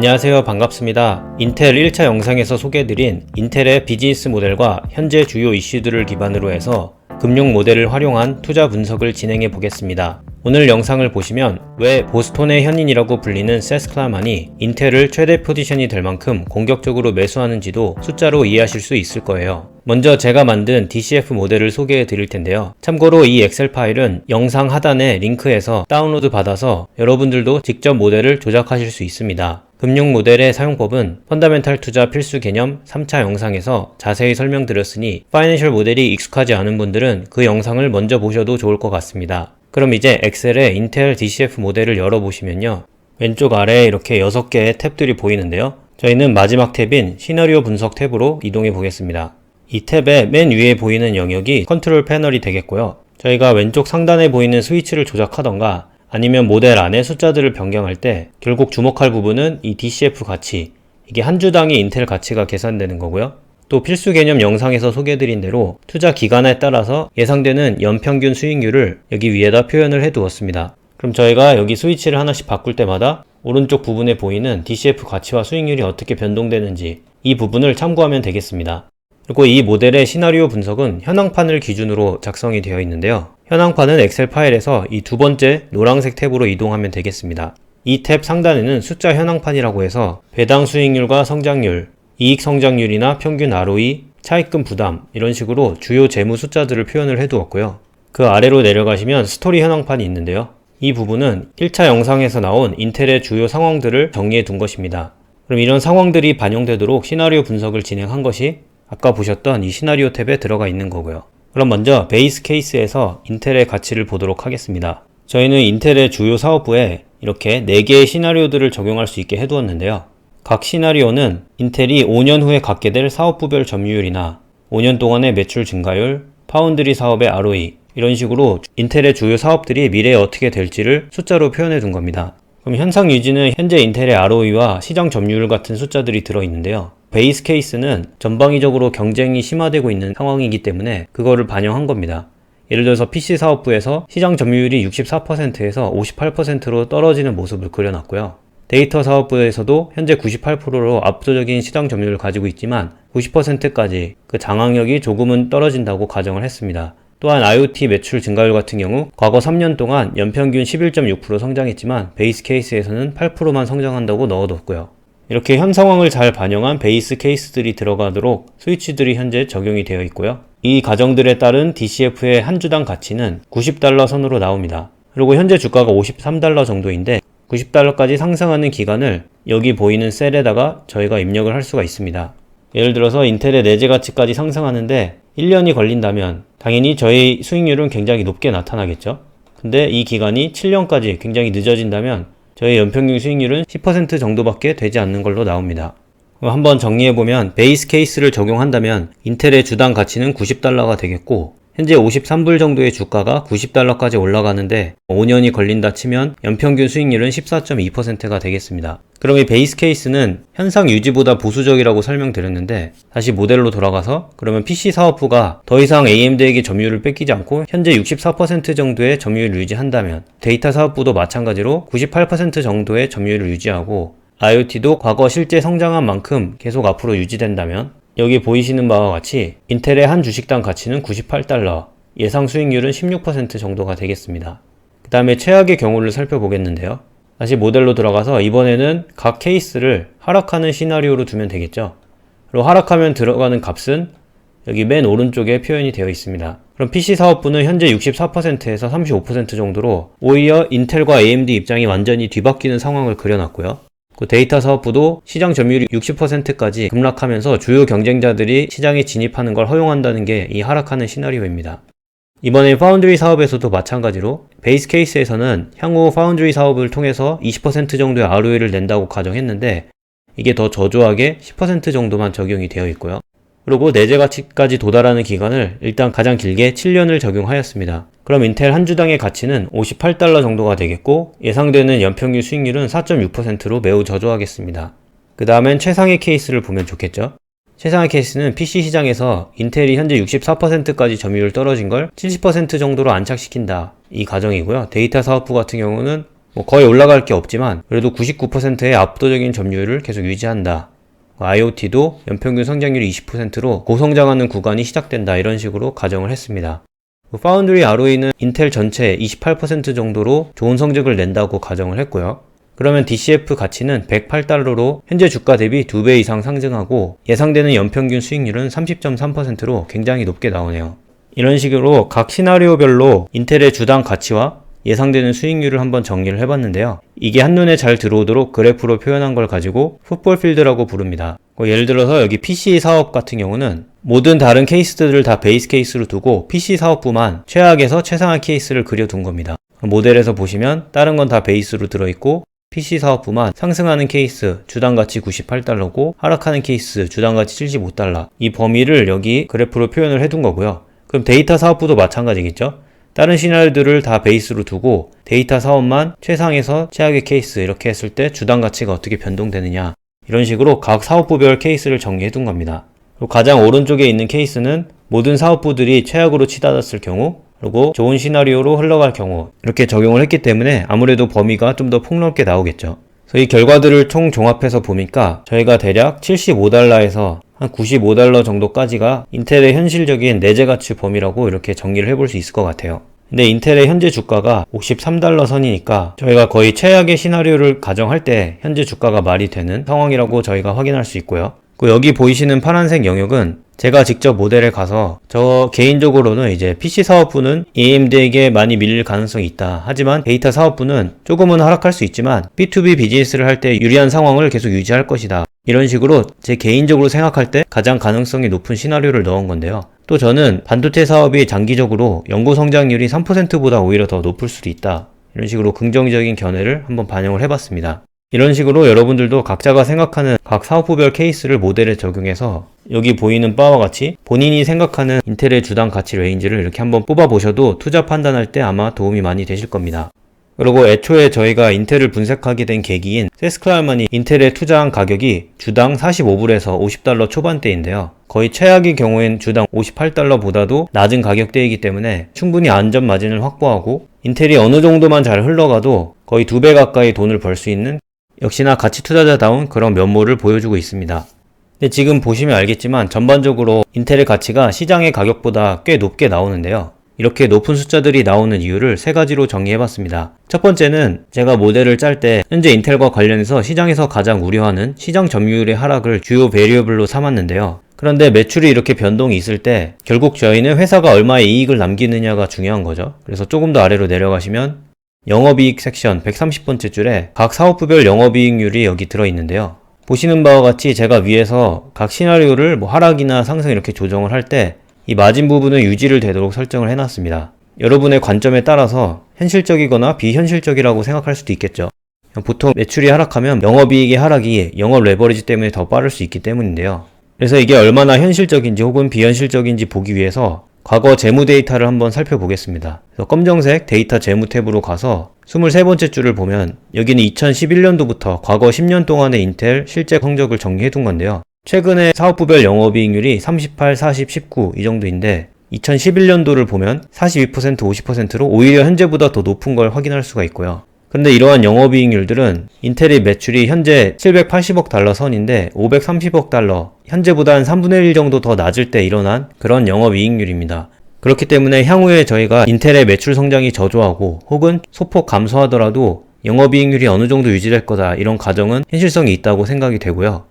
안녕하세요 반갑습니다. 인텔 1차 영상에서 소개해드린 인텔의 비즈니스 모델과 현재 주요 이슈들을 기반으로 해서 금융 모델을 활용한 투자 분석을 진행해 보겠습니다. 오늘 영상을 보시면 왜 보스톤의 현인이라고 불리는 세스클라만이 인텔을 최대 포지션이 될 만큼 공격적으로 매수하는지도 숫자로 이해하실 수 있을 거예요. 먼저 제가 만든 DCF 모델을 소개해 드릴 텐데요. 참고로 이 엑셀 파일은 영상 하단에 링크해서 다운로드 받아서 여러분들도 직접 모델을 조작하실 수 있습니다. 금융 모델의 사용법은 펀더멘탈 투자 필수 개념 3차 영상에서 자세히 설명드렸으니 파이낸셜 모델이 익숙하지 않은 분들은 그 영상을 먼저 보셔도 좋을 것 같습니다. 그럼 이제 엑셀에 인텔 DCF 모델을 열어보시면요. 왼쪽 아래에 이렇게 6개의 탭들이 보이는데요. 저희는 마지막 탭인 시나리오 분석 탭으로 이동해 보겠습니다. 이 탭의 맨 위에 보이는 영역이 컨트롤 패널이 되겠고요. 저희가 왼쪽 상단에 보이는 스위치를 조작하던가 아니면 모델 안에 숫자들을 변경할 때 결국 주목할 부분은 이 DCF 가치, 이게 한 주당의 인텔 가치가 계산되는 거고요. 또 필수 개념 영상에서 소개해드린 대로 투자 기간에 따라서 예상되는 연평균 수익률을 여기 위에다 표현을 해 두었습니다. 그럼 저희가 여기 스위치를 하나씩 바꿀 때마다 오른쪽 부분에 보이는 DCF 가치와 수익률이 어떻게 변동되는지 이 부분을 참고하면 되겠습니다. 그리고 이 모델의 시나리오 분석은 현황판을 기준으로 작성이 되어 있는데요. 현황판은 엑셀 파일에서 이 두 번째 노란색 탭으로 이동하면 되겠습니다. 이 탭 상단에는 숫자 현황판이라고 해서 배당 수익률과 성장률, 이익 성장률이나 평균 ROE, 차입금 부담 이런 식으로 주요 재무 숫자들을 표현을 해 두었고요. 그 아래로 내려가시면 스토리 현황판이 있는데요. 이 부분은 1차 영상에서 나온 인텔의 주요 상황들을 정리해 둔 것입니다. 그럼 이런 상황들이 반영되도록 시나리오 분석을 진행한 것이 아까 보셨던 이 시나리오 탭에 들어가 있는 거고요. 그럼 먼저 베이스 케이스에서 인텔의 가치를 보도록 하겠습니다. 저희는 인텔의 주요 사업부에 이렇게 4개의 시나리오들을 적용할 수 있게 해두었는데요. 각 시나리오는 인텔이 5년 후에 갖게 될 사업부별 점유율이나 5년 동안의 매출 증가율, 파운드리 사업의 ROE 이런 식으로 인텔의 주요 사업들이 미래에 어떻게 될지를 숫자로 표현해 둔 겁니다. 그럼 현상 유지는 현재 인텔의 ROE와 시장 점유율 같은 숫자들이 들어 있는데요. 베이스 케이스는 전방위적으로 경쟁이 심화되고 있는 상황이기 때문에 그거를 반영한 겁니다. 예를 들어서 PC 사업부에서 시장 점유율이 64%에서 58%로 떨어지는 모습을 그려놨고요. 데이터 사업부에서도 현재 98%로 압도적인 시장 점유율을 가지고 있지만 90%까지 그 장악력이 조금은 떨어진다고 가정을 했습니다. 또한 IoT 매출 증가율 같은 경우 과거 3년 동안 연평균 11.6% 성장했지만 베이스 케이스에서는 8%만 성장한다고 넣어뒀고요. 이렇게 현 상황을 잘 반영한 베이스 케이스들이 들어가도록 스위치들이 현재 적용이 되어 있고요. 이 가정들에 따른 DCF의 한 주당 가치는 90달러 선으로 나옵니다. 그리고 현재 주가가 53달러 정도인데 90달러까지 상승하는 기간을 여기 보이는 셀에다가 저희가 입력을 할 수가 있습니다. 예를 들어서 인텔의 내재 가치까지 상승하는데 1년이 걸린다면 당연히 저희 수익률은 굉장히 높게 나타나겠죠. 근데 이 기간이 7년까지 굉장히 늦어진다면 저희 연평균 수익률은 10% 정도밖에 되지 않는 걸로 나옵니다. 한번 정리해보면 베이스 케이스를 적용한다면 인텔의 주당 가치는 90달러가 되겠고 현재 53불 정도의 주가가 90달러까지 올라가는데 5년이 걸린다 치면 연평균 수익률은 14.2%가 되겠습니다. 그럼 이 베이스 케이스는 현상 유지보다 보수적이라고 설명드렸는데 다시 모델로 돌아가서 그러면 PC 사업부가 더 이상 AMD에게 점유율을 뺏기지 않고 현재 64% 정도의 점유율을 유지한다면 데이터 사업부도 마찬가지로 98% 정도의 점유율을 유지하고 IoT도 과거 실제 성장한 만큼 계속 앞으로 유지된다면 여기 보이시는 바와 같이 인텔의 한 주식당 가치는 98달러, 예상 수익률은 16% 정도가 되겠습니다. 그 다음에 최악의 경우를 살펴보겠는데요. 다시 모델로 들어가서 이번에는 각 케이스를 하락하는 시나리오로 두면 되겠죠. 그리고 하락하면 들어가는 값은 여기 맨 오른쪽에 표현이 되어 있습니다. 그럼 PC 사업부는 현재 64%에서 35% 정도로 오히려 인텔과 AMD 입장이 완전히 뒤바뀌는 상황을 그려놨고요. 그 데이터 사업부도 시장 점유율이 60%까지 급락하면서 주요 경쟁자들이 시장에 진입하는 걸 허용한다는 게 이 하락하는 시나리오입니다. 이번에 파운드리 사업에서도 마찬가지로 베이스 케이스에서는 향후 파운드리 사업을 통해서 20% 정도의 ROE를 낸다고 가정했는데 이게 더 저조하게 10% 정도만 적용이 되어 있고요. 그리고 내재 가치까지 도달하는 기간을 일단 가장 길게 7년을 적용하였습니다. 그럼 인텔 한 주당의 가치는 58달러 정도가 되겠고 예상되는 연평균 수익률은 4.6%로 매우 저조하겠습니다. 그 다음엔 최상의 케이스를 보면 좋겠죠. 최상의 케이스는 PC 시장에서 인텔이 현재 64%까지 점유율 떨어진 걸 70% 정도로 안착시킨다. 이 가정이고요. 데이터 사업부 같은 경우는 뭐 거의 올라갈 게 없지만 그래도 99%의 압도적인 점유율을 계속 유지한다. IoT도 연평균 성장률이 20%로 고성장하는 구간이 시작된다. 이런 식으로 가정을 했습니다. 파운드리 ROE는 인텔 전체 28% 정도로 좋은 성적을 낸다고 가정을 했고요. 그러면 DCF 가치는 108달러로 현재 주가 대비 2배 이상 상승하고 예상되는 연평균 수익률은 30.3%로 굉장히 높게 나오네요. 이런 식으로 각 시나리오별로 인텔의 주당 가치와 예상되는 수익률을 한번 정리를 해봤는데요. 이게 한눈에 잘 들어오도록 그래프로 표현한 걸 가지고 풋볼 필드라고 부릅니다. 뭐 예를 들어서 여기 PC 사업 같은 경우는 모든 다른 케이스들을 다 베이스 케이스로 두고 PC 사업부만 최악에서 최상의 케이스를 그려둔 겁니다. 모델에서 보시면 다른 건 다 베이스로 들어있고 PC 사업부만 상승하는 케이스 주당 가치 98달러고 하락하는 케이스 주당 가치 75달러 이 범위를 여기 그래프로 표현을 해둔 거고요. 그럼 데이터 사업부도 마찬가지겠죠? 다른 시나리오들을 다 베이스로 두고 데이터 사업만 최상에서 최악의 케이스 이렇게 했을 때 주당 가치가 어떻게 변동되느냐 이런 식으로 각 사업부별 케이스를 정리해 둔 겁니다. 가장 오른쪽에 있는 케이스는 모든 사업부들이 최악으로 치닫았을 경우 그리고 좋은 시나리오로 흘러갈 경우 이렇게 적용을 했기 때문에 아무래도 범위가 좀 더 폭넓게 나오겠죠. 그래서 이 결과들을 총 종합해서 보니까 저희가 대략 75달러에서 한 95달러 정도까지가 인텔의 현실적인 내재 가치 범위라고 이렇게 정리를 해볼 수 있을 것 같아요. 근데 인텔의 현재 주가가 53달러 선이니까 저희가 거의 최악의 시나리오를 가정할 때 현재 주가가 말이 되는 상황이라고 저희가 확인할 수 있고요. 그 여기 보이시는 파란색 영역은 제가 직접 모델에 가서 저 개인적으로는 이제 PC 사업부는 AMD에게 많이 밀릴 가능성이 있다. 하지만 데이터 사업부는 조금은 하락할 수 있지만 B2B 비즈니스를 할 때 유리한 상황을 계속 유지할 것이다. 이런 식으로 제 개인적으로 생각할 때 가장 가능성이 높은 시나리오를 넣은 건데요. 또 저는 반도체 사업이 장기적으로 연구 성장률이 3%보다 오히려 더 높을 수도 있다. 이런 식으로 긍정적인 견해를 한번 반영을 해봤습니다. 이런 식으로 여러분들도 각자가 생각하는 각 사업부별 케이스를 모델에 적용해서 여기 보이는 바와 같이 본인이 생각하는 인텔의 주당 가치 레인지를 이렇게 한번 뽑아보셔도 투자 판단할 때 아마 도움이 많이 되실 겁니다. 그리고 애초에 저희가 인텔을 분석하게 된 계기인 세스클라이만이 인텔에 투자한 가격이 주당 45불에서 50달러 초반대인데요. 거의 최악의 경우엔 주당 58달러보다도 낮은 가격대이기 때문에 충분히 안전 마진을 확보하고 인텔이 어느 정도만 잘 흘러가도 거의 두 배 가까이 돈을 벌 수 있는 역시나 가치 투자자다운 그런 면모를 보여주고 있습니다. 근데 지금 보시면 알겠지만 전반적으로 인텔의 가치가 시장의 가격보다 꽤 높게 나오는데요. 이렇게 높은 숫자들이 나오는 이유를 세 가지로 정리해봤습니다. 첫 번째는 제가 모델을 짤 때 현재 인텔과 관련해서 시장에서 가장 우려하는 시장 점유율의 하락을 주요 베리어블로 삼았는데요. 그런데 매출이 이렇게 변동이 있을 때 결국 저희는 회사가 얼마의 이익을 남기느냐가 중요한 거죠. 그래서 조금 더 아래로 내려가시면 영업이익 섹션 130번째 줄에 각 사업부별 영업이익률이 여기 들어있는데요. 보시는 바와 같이 제가 위에서 각 시나리오를 뭐 하락이나 상승 이렇게 조정을 할 때 이 마진 부분은 유지를 되도록 설정을 해놨습니다. 여러분의 관점에 따라서 현실적이거나 비현실적이라고 생각할 수도 있겠죠. 보통 매출이 하락하면 영업이익의 하락이 영업 레버리지 때문에 더 빠를 수 있기 때문인데요. 그래서 이게 얼마나 현실적인지 혹은 비현실적인지 보기 위해서 과거 재무 데이터를 한번 살펴보겠습니다. 검정색 데이터 재무 탭으로 가서 23번째 줄을 보면 여기는 2011년도부터 과거 10년 동안의 인텔 실제 성적을 정리해 둔 건데요. 최근에 사업부별 영업이익률이 38, 40, 19 이 정도인데 2011년도를 보면 42%, 50%로 오히려 현재보다 더 높은 걸 확인할 수가 있고요. 근데 이러한 영업이익률들은 인텔의 매출이 현재 780억 달러 선인데 530억 달러, 현재보다 한 3분의 1 정도 더 낮을 때 일어난 그런 영업이익률입니다. 그렇기 때문에 향후에 저희가 인텔의 매출 성장이 저조하고 혹은 소폭 감소하더라도 영업이익률이 어느 정도 유지될 거다 이런 가정은 현실성이 있다고 생각이 되고요.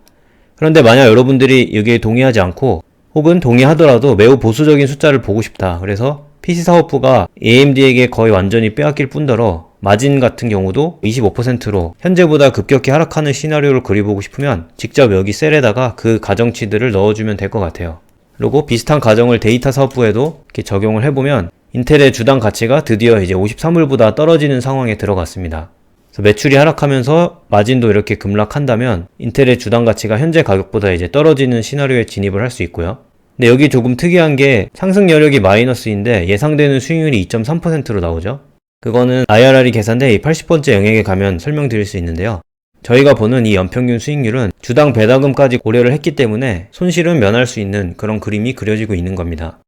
그런데 만약 여러분들이 여기에 동의하지 않고 혹은 동의하더라도 매우 보수적인 숫자를 보고 싶다. 그래서 PC 사업부가 AMD에게 거의 완전히 빼앗길 뿐더러 마진 같은 경우도 25%로 현재보다 급격히 하락하는 시나리오를 그려보고 싶으면 직접 여기 셀에다가 그 가정치들을 넣어주면 될 것 같아요. 그리고 비슷한 가정을 데이터 사업부에도 이렇게 적용을 해보면 인텔의 주당 가치가 드디어 이제 53불보다 떨어지는 상황에 들어갔습니다. 매출이 하락하면서 마진도 이렇게 급락한다면 인텔의 주당 가치가 현재 가격보다 이제 떨어지는 시나리오에 진입을 할 수 있고요. 근데 여기 조금 특이한 게 상승 여력이 마이너스인데 예상되는 수익률이 2.3%로 나오죠. 그거는 IRR이 계산돼 이 80번째 영역에 가면 설명드릴 수 있는데요. 저희가 보는 이 연평균 수익률은 주당 배당금까지 고려를 했기 때문에 손실은 면할 수 있는 그런 그림이 그려지고 있는 겁니다.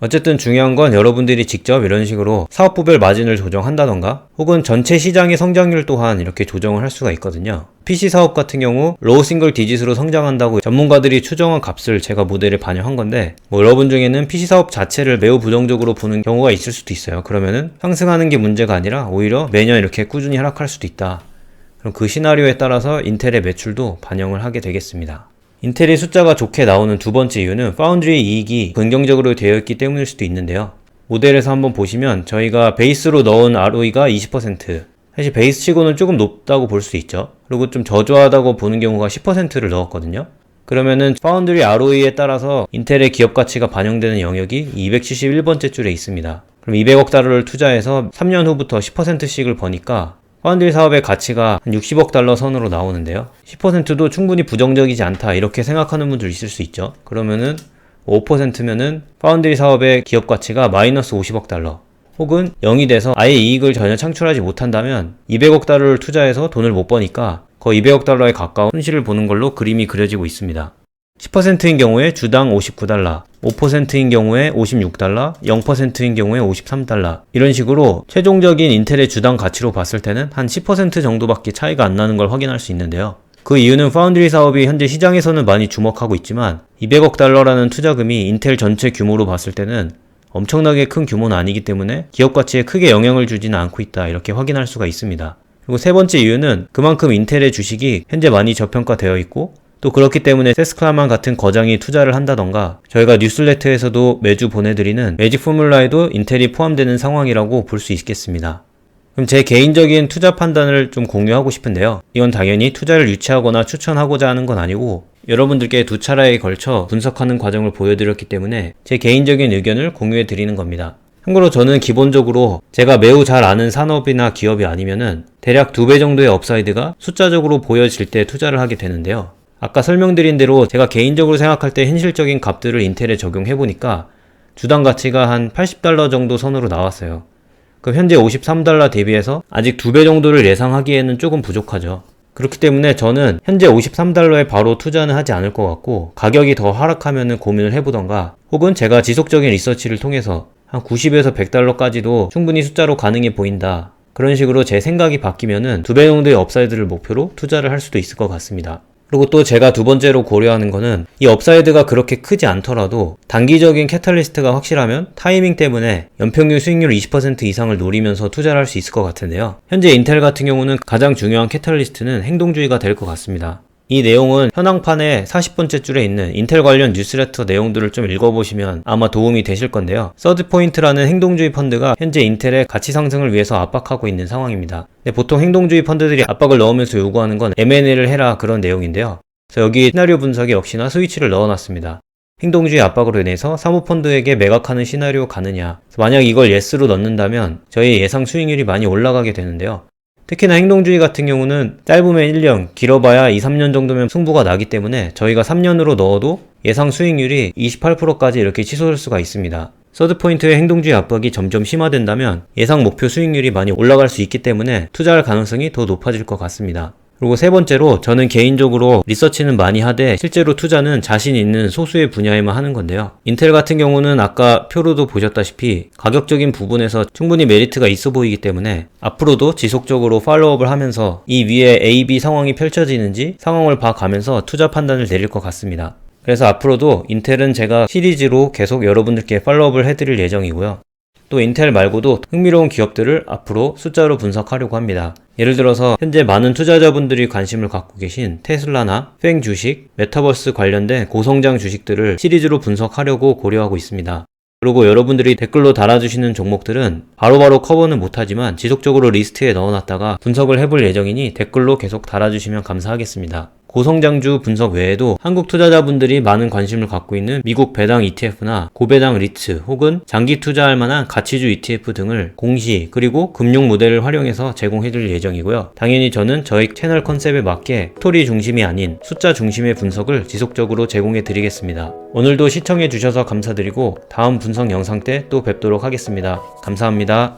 어쨌든 중요한 건 여러분들이 직접 이런 식으로 사업부별 마진을 조정한다던가 혹은 전체 시장의 성장률 또한 이렇게 조정을 할 수가 있거든요. PC 사업 같은 경우 로우 싱글 디짓으로 성장한다고 전문가들이 추정한 값을 제가 모델에 반영한 건데 뭐 여러분 중에는 PC 사업 자체를 매우 부정적으로 보는 경우가 있을 수도 있어요. 그러면은 상승하는 게 문제가 아니라 오히려 매년 이렇게 꾸준히 하락할 수도 있다. 그럼 그 시나리오에 따라서 인텔의 매출도 반영을 하게 되겠습니다. 인텔의 숫자가 좋게 나오는 두 번째 이유는 파운드리의 이익이 긍정적으로 되어 있기 때문일 수도 있는데요. 모델에서 한번 보시면 저희가 베이스로 넣은 ROE가 20%, 사실 베이스 치고는 조금 높다고 볼 수 있죠. 그리고 좀 저조하다고 보는 경우가 10%를 넣었거든요. 그러면은 파운드리 ROE에 따라서 인텔의 기업 가치가 반영되는 영역이 271번째 줄에 있습니다. 그럼 200억 달러를 투자해서 3년 후부터 10%씩을 버니까 파운드리 사업의 가치가 한 60억 달러 선으로 나오는데요. 10%도 충분히 부정적이지 않다 이렇게 생각하는 분들 있을 수 있죠. 그러면은 5%면은 파운드리 사업의 기업 가치가 마이너스 50억 달러. 혹은 0이 돼서 아예 이익을 전혀 창출하지 못한다면 200억 달러를 투자해서 돈을 못 버니까 거의 200억 달러에 가까운 손실을 보는 걸로 그림이 그려지고 있습니다. 10%인 경우에 주당 59달러, 5%인 경우에 56달러, 0%인 경우에 53달러. 이런 식으로 최종적인 인텔의 주당 가치로 봤을 때는 한 10% 정도밖에 차이가 안 나는 걸 확인할 수 있는데요. 그 이유는 파운드리 사업이 현재 시장에서는 많이 주목하고 있지만 200억 달러라는 투자금이 인텔 전체 규모로 봤을 때는 엄청나게 큰 규모는 아니기 때문에 기업 가치에 크게 영향을 주지는 않고 있다 이렇게 확인할 수가 있습니다. 그리고 세 번째 이유는 그만큼 인텔의 주식이 현재 많이 저평가되어 있고 또 그렇기 때문에 세스클라만 같은 거장이 투자를 한다던가 저희가 뉴스레터에서도 매주 보내드리는 매직 포뮬라에도 인텔이 포함되는 상황이라고 볼 수 있겠습니다. 그럼 제 개인적인 투자 판단을 좀 공유하고 싶은데요. 이건 당연히 투자를 유치하거나 추천하고자 하는 건 아니고 여러분들께 두 차례에 걸쳐 분석하는 과정을 보여드렸기 때문에 제 개인적인 의견을 공유해 드리는 겁니다. 참고로 저는 기본적으로 제가 매우 잘 아는 산업이나 기업이 아니면은 대략 두 배 정도의 업사이드가 숫자적으로 보여질 때 투자를 하게 되는데요. 아까 설명드린 대로 제가 개인적으로 생각할 때 현실적인 값들을 인텔에 적용해 보니까 주당 가치가 한 80달러 정도 선으로 나왔어요. 그 현재 53달러 대비해서 아직 두 배 정도를 예상하기에는 조금 부족하죠. 그렇기 때문에 저는 현재 53달러에 바로 투자는 하지 않을 것 같고 가격이 더 하락하면 고민을 해보던가 혹은 제가 지속적인 리서치를 통해서 한 90에서 100달러까지도 충분히 숫자로 가능해 보인다. 그런 식으로 제 생각이 바뀌면은 두 배 정도의 업사이드를 목표로 투자를 할 수도 있을 것 같습니다. 그리고 또 제가 두 번째로 고려하는 거는 이 업사이드가 그렇게 크지 않더라도 단기적인 캐탈리스트가 확실하면 타이밍 때문에 연평균 수익률 20% 이상을 노리면서 투자를 할 수 있을 것 같은데요. 현재 인텔 같은 경우는 가장 중요한 캐탈리스트는 행동주의가 될 것 같습니다. 이 내용은 현황판의 40번째 줄에 있는 인텔 관련 뉴스레터 내용들을 좀 읽어보시면 아마 도움이 되실 건데요. 서드포인트라는 행동주의 펀드가 현재 인텔의 가치 상승을 위해서 압박하고 있는 상황입니다. 네, 보통 행동주의 펀드들이 압박을 넣으면서 요구하는 건 M&A를 해라 그런 내용인데요. 그래서 여기 시나리오 분석에 역시나 스위치를 넣어놨습니다. 행동주의 압박으로 인해서 사모펀드에게 매각하는 시나리오 가느냐. 만약 이걸 예스로 넣는다면 저희 예상 수익률이 많이 올라가게 되는데요. 특히나 행동주의 같은 경우는 짧으면 1년, 길어봐야 2, 3년 정도면 승부가 나기 때문에 저희가 3년으로 넣어도 예상 수익률이 28%까지 이렇게 치솟을 수가 있습니다. 서드포인트의 행동주의 압박이 점점 심화된다면 예상 목표 수익률이 많이 올라갈 수 있기 때문에 투자할 가능성이 더 높아질 것 같습니다. 그리고 세 번째로 저는 개인적으로 리서치는 많이 하되 실제로 투자는 자신 있는 소수의 분야에만 하는 건데요. 인텔 같은 경우는 아까 표로도 보셨다시피 가격적인 부분에서 충분히 메리트가 있어 보이기 때문에 앞으로도 지속적으로 팔로우업을 하면서 이 위에 A, B 상황이 펼쳐지는지 상황을 봐가면서 투자 판단을 내릴 것 같습니다. 그래서 앞으로도 인텔은 제가 시리즈로 계속 여러분들께 팔로우업을 해드릴 예정이고요. 또 인텔 말고도 흥미로운 기업들을 앞으로 숫자로 분석하려고 합니다. 예를 들어서 현재 많은 투자자분들이 관심을 갖고 계신 테슬라나 팽 주식, 메타버스 관련된 고성장 주식들을 시리즈로 분석하려고 고려하고 있습니다. 그리고 여러분들이 댓글로 달아주시는 종목들은 바로바로 커버는 못하지만 지속적으로 리스트에 넣어놨다가 분석을 해볼 예정이니 댓글로 계속 달아주시면 감사하겠습니다. 고성장주 분석 외에도 한국 투자자분들이 많은 관심을 갖고 있는 미국 배당 ETF나 고배당 리츠 혹은 장기 투자할 만한 가치주 ETF 등을 공시 그리고 금융 모델을 활용해서 제공해 드릴 예정이고요. 당연히 저는 저희 채널 컨셉에 맞게 스토리 중심이 아닌 숫자 중심의 분석을 지속적으로 제공해 드리겠습니다. 오늘도 시청해 주셔서 감사드리고 다음 분석 영상 때 또 뵙도록 하겠습니다. 감사합니다.